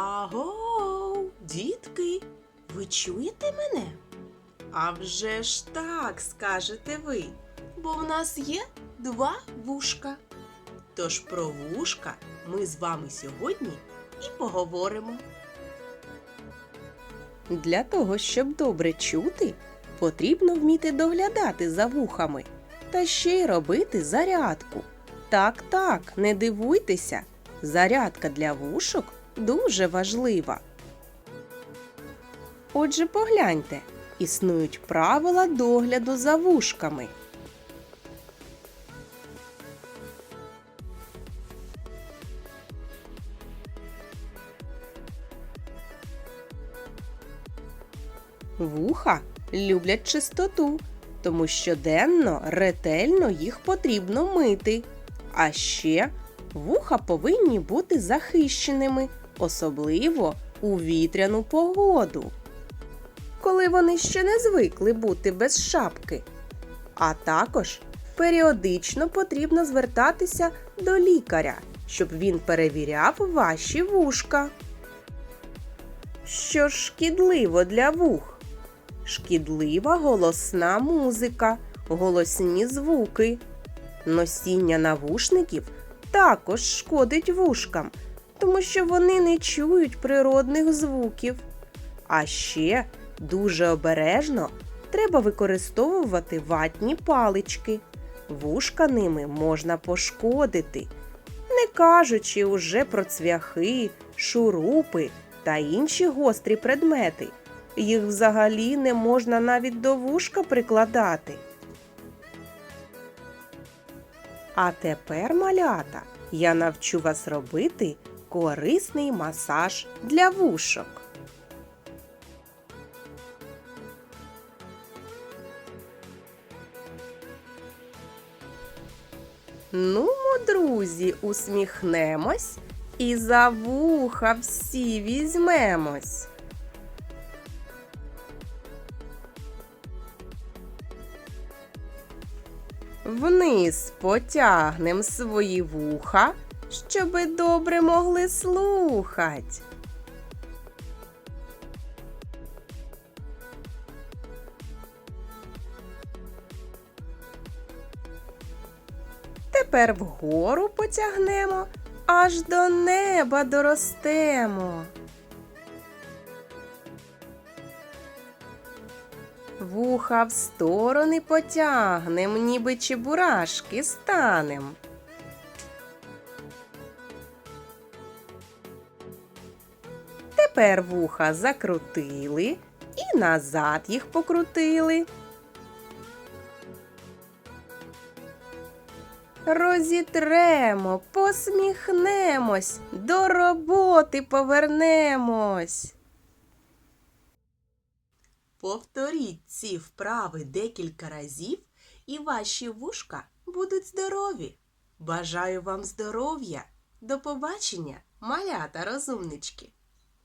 Аго, дітки, ви чуєте мене? А вже ж так скажете ви, бо в нас є два вушка. Тож про вушка ми з вами сьогодні і поговоримо. Для того, щоб добре чути, потрібно вміти доглядати за вухами та ще й робити зарядку. Так, так, не дивуйтеся, зарядка для вушок дуже важлива. Отже, погляньте, існують правила догляду за вушками. Вуха люблять чистоту, тому щоденно ретельно їх потрібно мити. А ще вуха повинні бути захищеними, особливо у вітряну погоду. Коли вони ще не звикли бути без шапки. А також періодично потрібно звертатися до лікаря, щоб він перевіряв ваші вушка. Що шкідливо для вух? Шкідлива голосна музика, голосні звуки. Носіння навушників також шкодить вушкам, тому що вони не чують природних звуків. А ще дуже обережно треба використовувати ватні палички. Вушка ними можна пошкодити, не кажучи уже про цвяхи, шурупи та інші гострі предмети. Їх взагалі не можна навіть до вушка прикладати. А тепер, малята, я навчу вас робити корисний масаж для вушок. Нумо, друзі, усміхнемось і за вуха всі візьмемось. Вниз потягнем свої вуха, щоби добре могли слухать. Тепер вгору потягнемо, аж до неба доростемо. Вуха в сторони потягнем, ніби чебурашки станем. Тепер вуха закрутили і назад їх покрутили. Розітремо, посміхнемось, до роботи повернемось. Повторіть ці вправи декілька разів, і ваші вушка будуть здорові. Бажаю вам здоров'я! До побачення, малята розумнички!